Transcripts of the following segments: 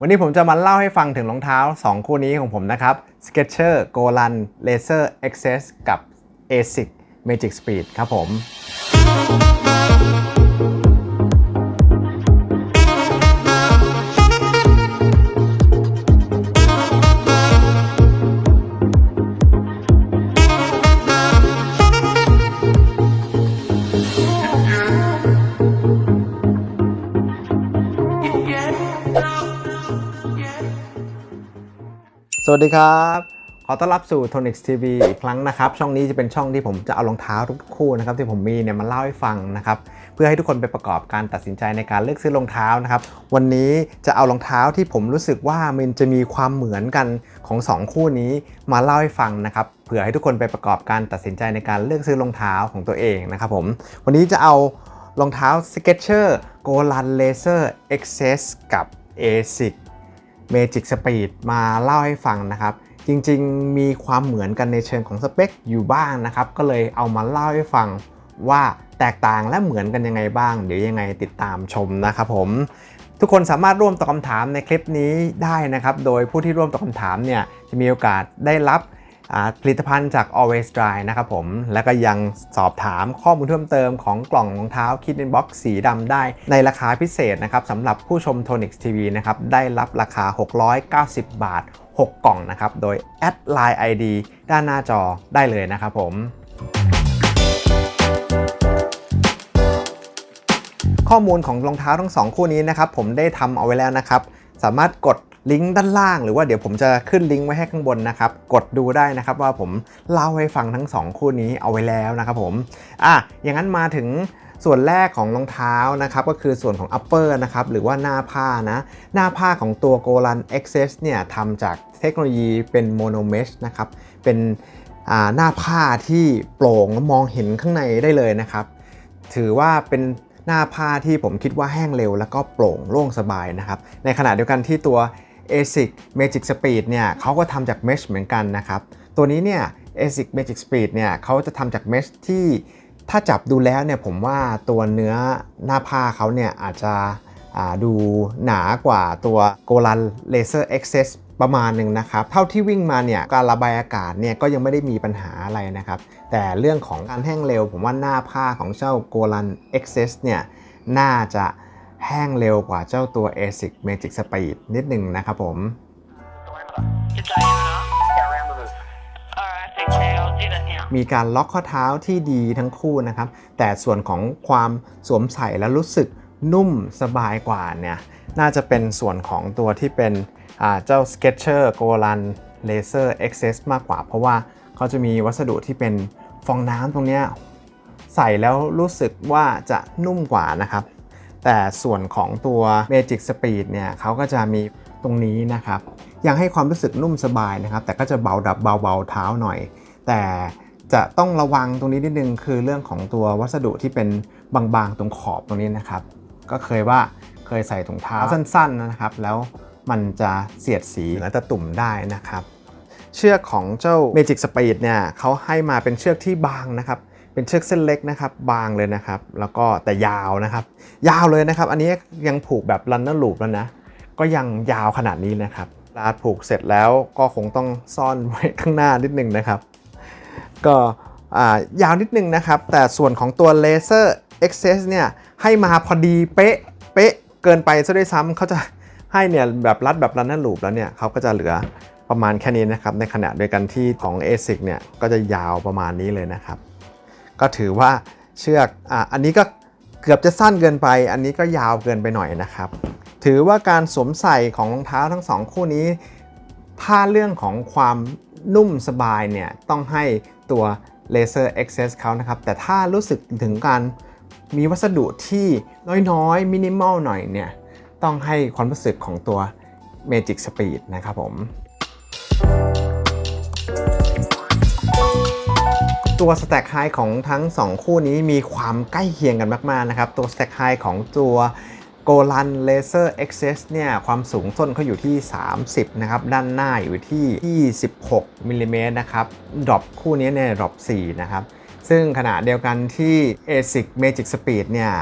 วันนี้ผมจะมาเล่าให้ฟังถึงรองเท้า 2 คู่นี้ของผมนะครับ Skechers Goran Laser Access กับ ASIC Magic Speed ครับผม สวัสดีครับ ขอต้อนรับสู่ Tonix TV อีกครั้งนะครับ ช่องนี้จะเป็นช่องที่ผมจะเอารองเท้าทุกคู่นะครับที่ผมมีเนี่ยมาเล่าให้ฟังนะครับ เพื่อให้ทุกคนไปประกอบการตัดสินใจในการเลือกซื้อรองเท้านะครับ วันนี้จะเอารองเท้าที่ผมรู้สึกว่ามันจะมีความเหมือนกันของ 2 คู่นี้มาเล่าให้ฟังนะครับเผื่อให้ทุกคนไปประกอบการตัดสินใจในการเลือกซื้อรองเท้าของตัวเองนะครับผมวันนี้จะเอารองเท้า Skechers Go Run Laser Access กับ ASIC Magic Speed มาเล่าให้ฟังนะครับ จริงๆ มีความเหมือนกันในเชิงของสเปคอยู่บ้างนะครับ ก็เลยเอามาเล่าให้ฟังว่าแตกต่างและเหมือนกันยังไงบ้าง เดี๋ยวยังไงติดตามชมนะครับผมทุกคนสามารถร่วมตอบคำถามในคลิปนี้ได้นะครับ โดยผู้ที่ร่วมตอบคำถามเนี่ยจะมีโอกาสได้รับ ผลิตภัณฑ์จาก Always Dry นะครับผม แล้วก็ยังสอบถามข้อมูลเพิ่มเติมของกล่องรองเท้า Kit in Box สีดำได้ ในราคาพิเศษนะครับสำหรับผู้ชม Tonix TV นะครับ ได้รับราคา 690 บาท 6 กล่องนะครับ โดยแอดไลน์ ID ด้านหน้าจอได้เลยนะครับผมข้อมูลของรองเท้าทั้ง2คู่นี้นะครับผมได้ทำเอาไว้แล้วนะครับ สามารถกด ลิงก์ด้านล่าง หรือว่าเดี๋ยวผมจะขึ้นลิงก์ไว้ให้ข้างบนนะครับ กดดูได้นะครับว่าผมเล่าให้ฟังทั้ง 2 คู่นี้เอาไว้แล้วนะครับผมอะอย่างนั้นมาถึงส่วนแรกของรองเท้านะครับก็คือส่วนของ upper นะครับหรือว่าหน้าผ้านะ หน้าผ้าของตัว g o l a n Access เนี่ยทำจากเทคโนโลยีเป็น mono mesh นะครับเป็นหน้าผ้าที่โปร่งมองเห็นข้างในได้เลยนะครับ ถือว่าเป็นหน้าผ้าที่ผมคิดว่าแห้งเร็ว แล้วก็โปร่งโล่งสบายนะครับ ในขณะเดียวกันที่ตัว ASIC Magic Speed เนี่ยเขาก็ทำจาก mesh เหมือนกันนะครับ ตัวนี้เนี่ย ASIC Magic Speed เนี่ยเขาจะทำจาก mesh ที่ถ้าจับดูแล้วเนี่ยผมว่าตัวเนื้อหน้าผ้าเขาเนี่ยอาจจะดูหนากว่าตัว Golan Laser Access ประมาณหนึ่งนะครับ เท่าที่วิ่งมาเนี่ยการระบายอากาศเนี่ยก็ยังไม่ได้มีปัญหาอะไรนะครับ แต่เรื่องของการแห้งเร็ว ผมว่าหน้าผ้าของเจ้า Golan Access เนี่ยน่าจะ แห้งเร็วกว่าเจ้าตัว ASIC Magic Speed นิดหนึ่งนะครับผม It's Diana. Alright, thanks, Jay. I'll do that now. มีการล็อกข้อเท้าที่ดีทั้งคู่นะครับ แต่ส่วนของความสวมใส่แล้วรู้สึกนุ่มสบายกว่าเนี่ย น่าจะเป็นส่วนของตัวที่เป็นอ่าเจ้า Skechers Go Run Laser Access มากกว่า เพราะว่าเขาจะมีวัสดุที่เป็นฟองน้ำตรงเนี้ยใส่แล้วรู้สึกว่าจะนุ่มกว่านะครับ แต่ส่วนของตัว Magic Speed เนี่ยเขาก็จะมีตรงนี้นะครับ ยังให้ความรู้สึกนุ่มสบายนะครับ แต่ก็จะเบาดับเบาๆเท้าหน่อย แต่จะต้องระวังตรงนี้นิดนึงคือเรื่องของตัววัสดุที่เป็นบางๆตรงขอบตรงนี้นะครับ ก็เคยว่าเคยใส่ถุงเท้าสั้น ๆนะครับ แล้วมันจะเสียดสีและจะตุ่มได้นะครับ เชือกของเจ้า Magic Speed เนี่ยเขาให้มาเป็นเชือกที่บางนะครับ เป็นเชือกเส้นเล็กนะครับ บางเลยนะครับ แล้วก็แต่ยาวนะครับ ยาวเลยนะครับ อันนี้ยังผูกแบบรันเนอร์ลูปแล้วนะ ก็ยังยาวขนาดนี้นะครับลาดผูกเสร็จแล้วก็คงต้องซ่อนไว้ข้างหน้านิดนึงนะครับ ก็อ่ายาวนิดนึงนะครับ แต่ส่วนของตัว Laser Access เนี่ยให้มาพอดีเป๊ะเป๊ะเกินไปซะด้วยซ้ำเขาจะให้เนี่ยแบบรัดแบบรันนั่นลูปแล้วเนี่ยเขาก็จะเหลือประมาณแค่นี้นะครับ ในขณะเดียวกันที่ของ ASIC เนี่ยก็จะยาวประมาณนี้เลยนะครับ ก็ถือว่าเชือกอะอันนี้ก็เกือบจะสั้นเกินไป อันนี้ก็ยาวเกินไปหน่อยนะครับ ถือว่าการสวมใส่ของรองเท้าทั้งสองคู่นี้ถ้าเรื่องของความนุ่มสบายเนี่ยต้องให้ตัว Laser Access เขานะครับ แต่ถ้ารู้สึกถึงการมีวัสดุที่น้อยๆมินิมอลหน่อยเนี่ย ต้องให้ความรู้สึกของตัว Magic Speed นะครับผม ตัว Stack High ของทั้ง 2 คู่นี้มีความใกล้เคียงกันมาก ๆ นะครับ ตัว Stack High ของตัว g o l a n Laser Access เนี่ยความสูงส้นเขาอยู่ที่ 30 นะครับ ด้านหน้าอยู่ที่ 26มิลลิเมตรนะครับดรอปคู่นี้เนี่ยดรอป4นะครับ ซึ่งขณะเดียวกันที่ ASIC Magic Speed เนี่ย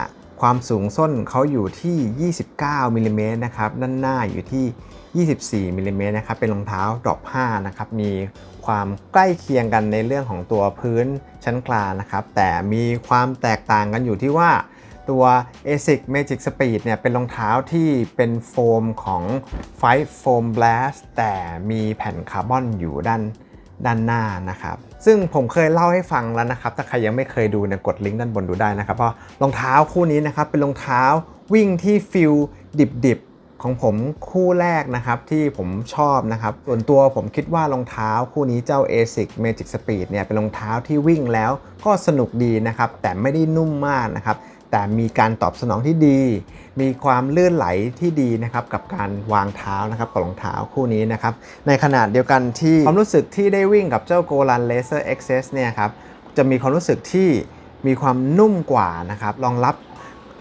ความสูงส้นเขาอยู่ที่ 29มิลลิเมตรนะครับ ด้านหน้าอยู่ที่ 24มิลลิเมตรนะครับเป็นรองเท้าดรอป5นะครับมีความใกล้เคียงกันในเรื่องของตัวพื้นชั้นกลางนะครับ แต่มีความแตกต่างกันอยู่ที่ว่าตัว ASIC Magic Speed เนี่ยเป็นรองเท้าที่เป็นโฟมของ Fight Foam Blast แต่มีแผ่นคาร์บอนอยู่ด้านด้านหน้านะครับ ซึ่งผมเคยเล่าให้ฟังแล้วนะครับ ถ้าใครยังไม่เคยดูเนี่ยกดลิงก์ด้านบนดูได้นะครับ เพราะรองเท้าคู่นี้นะครับเป็นรองเท้าวิ่งที่ฟิลดิบ ของผมคู่แรกนะครับที่ผมชอบนะครับ ส่วนตัวผมคิดว่ารองเท้าคู่นี้เจ้า ASIC Magic Speed เนี่ยเป็นรองเท้าที่วิ่งแล้วก็สนุกดีนะครับ แต่ไม่ได้นุ่มมากนะครับ แต่มีการตอบสนองที่ดี มีความลื่นไหลที่ดีนะครับกับการวางเท้านะครับกับรองเท้าคู่นี้นะครับ ในขณะเดียวกันที่ความรู้สึกที่ได้วิ่งกับเจ้า Golan Laser XS เนี่ยครับจะมีความรู้สึกที่มีความนุ่มกว่านะครับรองรับ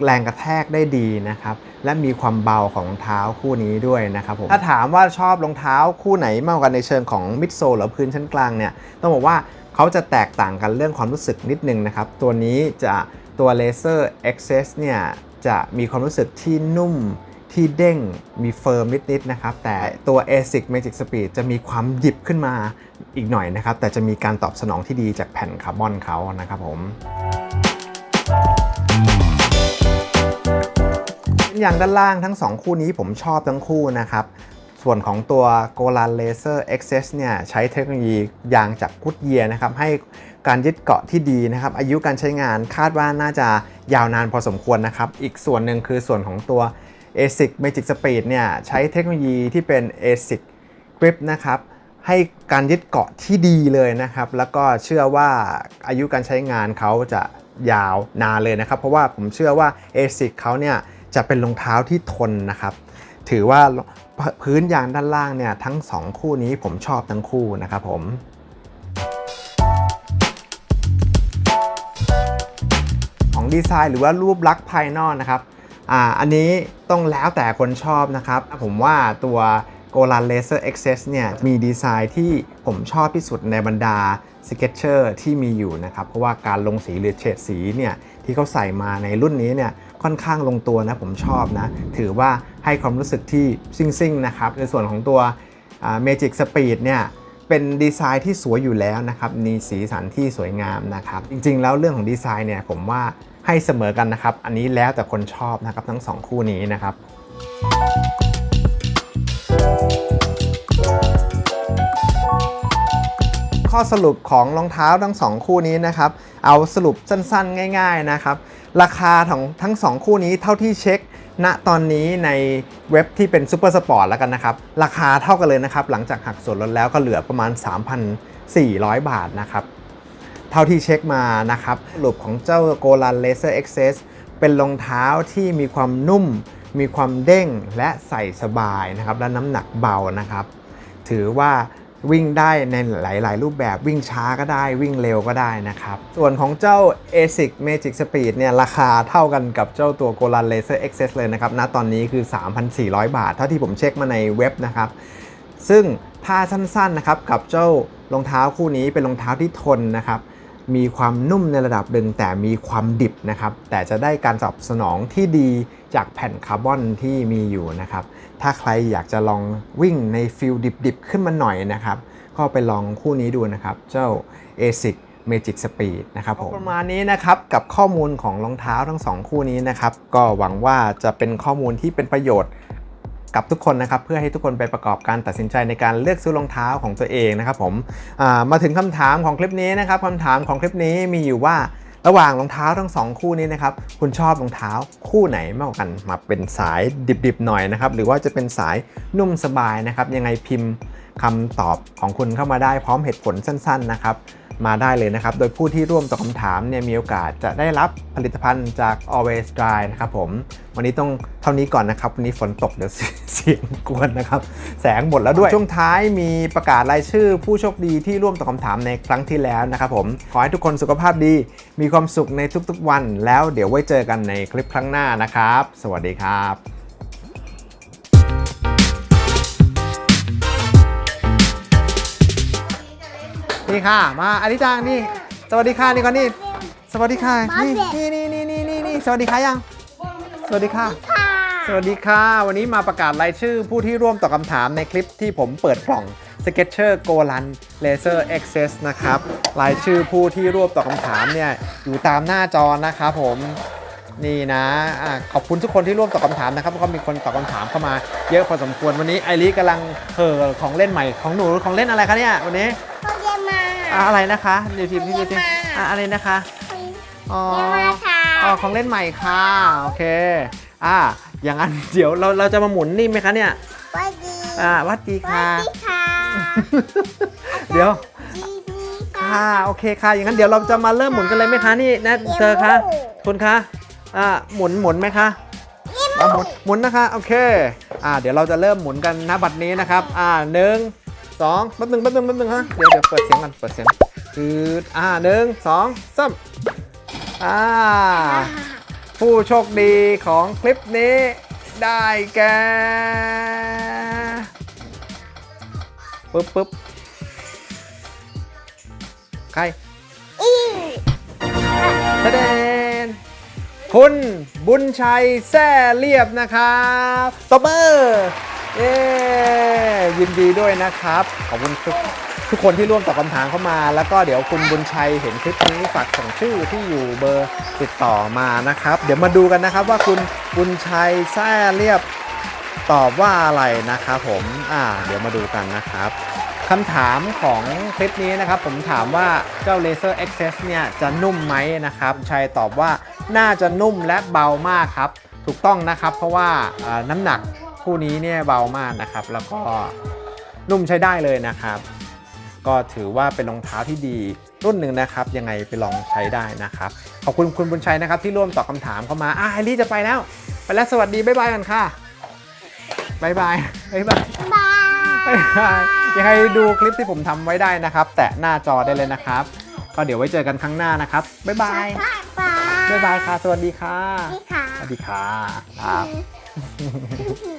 แรงกระแทกได้ดีนะครับและมีความเบาของรองเท้าคู่นี้ด้วยนะครับผมถ้าถามว่าชอบรองเท้าคู่ไหนมากกว่ากันในเชิงของมิดโซลหรือพื้นชั้นกลางเนี่ยต้องบอกว่าเขาจะแตกต่างกันเรื่องความรู้สึกนิดนึงนะครับตัวนี้จะตัว Laser XS เนี่ยจะมีความรู้สึกที่นุ่มที่เด้งมีเฟิร์มนิดๆนะครับ แต่ตัว ASIC Magic Speed จะมีความหยิบขึ้นมาอีกหน่อยนะครับ แต่จะมีการตอบสนองที่ดีจากแผ่นคาร์บอนเขานะครับผม อย่างด้านล่างทั้ง 2 คู่นี้ผมชอบทั้งคู่นะครับ ส่วนของตัว Golan Laser XS เนี่ยใช้เทคโนโลยียางจากกุดเยียนะครับให้การยึดเกาะที่ดีนะครับ อายุการใช้งานคาดว่าน่าจะยาวนานพอสมควรนะครับ อีกส่วนหนึ่งคือส่วนของตัว ASIC Magic Speed เนี่ยใช้เทคโนโลยีที่เป็น ASIC Grip นะครับให้การยึดเกาะที่ดีเลยนะครับ แล้วก็เชื่อว่าอายุการใช้งานเขาจะยาวนานเลยนะครับ เพราะว่าผมเชื่อว่า ASIC เขาเนี่ย จะเป็นรองเท้าที่ทนนะครับ ถือว่าพื้นยางด้านล่างเนี่ยทั้ง 2 คู่นี้ผมชอบทั้งคู่นะครับผมของดีไซน์หรือว่ารูปลักษณ์ภายนอกนะครับอ่าอันนี้ต้องแล้วแต่คนชอบนะครับ ผมว่าตัว Golan Laser XS เซสเนี่ยมีดีไซน์ที่ผมชอบที่สุดในบรรดา Sketcher ที่มีอยู่นะครับ เพราะว่าการลงสีหรือเฉดสีเนี่ยที่เขาใส่มาในรุ่นนี้เนี่ย ค่อนข้างลงตัวนะผมชอบนะ ถือว่าให้ความรู้สึกที่ซิ่งๆนะครับ ในส่วนของตัวอ่า Magic Speed เนี่ยเป็นดีไซน์ที่สวยอยู่แล้วนะครับ มีสีสันที่สวยงามนะครับ จริงๆ แล้วเรื่องของดีไซน์เนี่ยผมว่าให้เสมอกันนะครับ อันนี้แล้วแต่คนชอบนะครับทั้งสองคู่นี้นะครับ ข้อสรุปของรองเท้าทั้งสองคู่นี้นะครับ เอาสรุปสั้นๆ ง่าย ๆนะครับ ราคาของทั้งสองคู่นี้เท่าที่เช็คณตอนนี้ในเว็บที่เป็นซูเปอร์สปอร์ตแล้วกันนะครับ ราคาเท่ากันเลยนะครับ หลังจากหักส่วนลดแล้วก็เหลือประมาณ 3,400 บาทนะครับ เท่าที่เช็คมานะครับสรุปของเจ้า Golan Laser XS เป็นรองเท้าที่มีความนุ่ม มีความเด้งและใส่สบายนะครับ และน้ำหนักเบานะครับ ถือว่า วิ่งได้ในหลาย ๆ รูปแบบวิ่งช้าก็ได้วิ่งเร็วก็ได้นะครับ ส่วนของเจ้า ASIC Magic Speed เนี่ยราคาเท่ากันกับเจ้าตัว Golan Laser XS เลยนะครับณตอนนี้คือ 3,400 บาท เท่าที่ผมเช็คมาในเว็บนะครับ ซึ่งถ้าสั้น ๆ นะครับกับเจ้ารองเท้าคู่นี้เป็นรองเท้าที่ทนนะครับ มีความนุ่มในระดับหนึ่งแต่มีความดิบนะครับ แต่จะได้การตอบสนองที่ดีจากแผ่นคาร์บอนที่มีอยู่นะครับ ถ้าใครอยากจะลองวิ่งในฟิลดิบๆ ขึ้นมาหน่อยนะครับ ก็ไปลองคู่นี้ดูนะครับ เจ้า ASIC Magic Speed นะครับผมประมาณนี้นะครับกับข้อมูลของรองเท้าทั้งสองคู่นี้นะครับ ก็หวังว่าจะเป็นข้อมูลที่เป็นประโยชน์ กับทุกคนนะครับเพื่อให้ทุกคนไปประกอบการตัดสินใจในการเลือกซื้อรองเท้าของตัวเองนะครับผมมาถึงคำถามของคลิปนี้นะครับคำถามของคลิปนี้มีอยู่ว่าระหว่างรองเท้าทั้งสองคู่นี้นะครับ คุณชอบรองเท้าคู่ไหนมากกว่ากัน มาเป็นสายดิบๆหน่อยนะครับ หรือว่าจะเป็นสายนุ่มสบายนะครับ ยังไงพิมพ์คำตอบของคุณเข้ามาได้พร้อมเหตุผลสั้น ๆ นะครับ มาได้เลยนะครับ โดยผู้ที่ร่วมตอบคำถามเนี่ยมีโอกาสจะได้รับผลิตภัณฑ์จาก Always Dry นะครับผม วันนี้ต้องเท่านี้ก่อนนะครับ วันนี้ฝนตกเดี๋ยวเสียงกวนนะครับ แสงหมดแล้วด้วย ช่วงท้ายมีประกาศรายชื่อ ผู้โชคดีที่ร่วมตอบคำถามในครั้งที่แล้วนะครับผม ขอให้ทุกคนสุขภาพดี มีความสุขในทุกๆวัน แล้วเดี๋ยวไว้เจอกันในคลิปครั้งหน้านะครับ สวัสดีครับ นี่ค่ะ มาอริจังนี่ สวัสดีค่ะนี่ก่อนนี่ สวัสดีค่ะ นี่นี่นี่นี่นี่นี่นี่สวัสดีค่ะยัง สวัสดีค่ะค่ะ สวัสดีค่ะ วันนี้มาประกาศรายชื่อผู้ที่ร่วมตอบคำถามในคลิปที่ผมเปิดกล่อง Sketcher Go Run Laser Access นะครับ รายชื่อผู้ที่ร่วมตอบคำถามเนี่ยอยู่ตามหน้าจอนะครับผมนี่นะอะขอบคุณทุกคนที่ร่วมตอบคำถามนะครับเพราะก็มีคนตอบคำถามเข้ามา เยอะพอสมควรวันนี้ไอริกำลังเห่อของเล่นใหม่ของหนูของเล่นอะไรคะเนี่ยวันนี้ อะอะไรนะคะเดี๋ยวทีพี่ทีอะอะไรนะคะอ๋อเรียนมาค่ะอ๋อของเล่นใหม่ค่ะโอเคอ่าอย่างนั้นเดี๋ยวเราเราจะมาหมุนนี่ไหมคะเนี่ยสวัสดีอ่าวัดดีสวัค่ะสดีค่ะ เดี๋ยวดีดีค่ะโอเคค่ะอย่างนั้นเดี๋ยวเราจะมาเริ่มหมุนกันเลยไหมคะนี่นะเธอคะคุณคะอ่าหมุนหมุนไหมคะอ่าหมุนหมุนนะคะโอเคอ่าเดี๋ยวเราจะเริ่มหมุนกันนะบัดนี้นะครับ อ่าหนึ่ง สองแป๊บหนึงแป๊บหนึงแป๊บหนึงฮะเดี๋ยวเดี๋ยวเปิดเสียงกันเปิดเสียงคืออ่าหนึ่งสองสามอ่า ผู้โชคดีของคลิปนี้ ได้แก่ปึ๊บปึ๊บใครแสดงคุณบุญชัยแซ่เรียบนะครับตบมือ เย้ยินดีด้วยนะครับ ขอบคุณทุกทุกคนที่ร่วมตอบคำถามเข้ามา แล้วก็เดี๋ยวคุณบุญชัยเห็นคลิปนี้ฝากส่งชื่อที่อยู่เบอร์ติดต่อมานะครับ เดี๋ยวมาดูกันนะครับว่าคุณบุญชัยแซ่เรียบตอบว่าอะไรนะครับผมอ่าเดี๋ยวมาดูกันนะครับคำถามของคลิปนี้นะครับ ผมถามว่าเจ้า Laser Access เนี่ยจะนุ่มไหมนะครับชัยตอบว่าน่าจะนุ่มและเบามากครับ ถูกต้องนะครับ เพราะว่าน้ำหนัก คู่นี้เนี่ยเบามากนะครับ แล้วก็นุ่มใช้ได้เลยนะครับ ก็ถือว่าเป็นรองเท้าที่ดีรุ่นหนึ่งนะครับ ยังไงไปลองใช้ได้นะครับ ขอบคุณคุณบุญชัยนะครับที่ร่วมตอบคำถามเข้ามาอะไอรี่จะไปแล้ว ไปแล้วสวัสดีบ๊ายบายกันค่ะบ๊ายบายบ๊ายบายบายบ๊ายบายยังไงดูคลิปที่ผมทำไว้ได้นะครับ แตะหน้าจอได้เลยนะครับ ก็เดี๋ยวไว้เจอกันครั้งหน้านะครับบ๊ายบายบายบ๊ายบายค่ะ สวัสดีค่ะนี่ค่ะสวัสดีค่ะครับอืม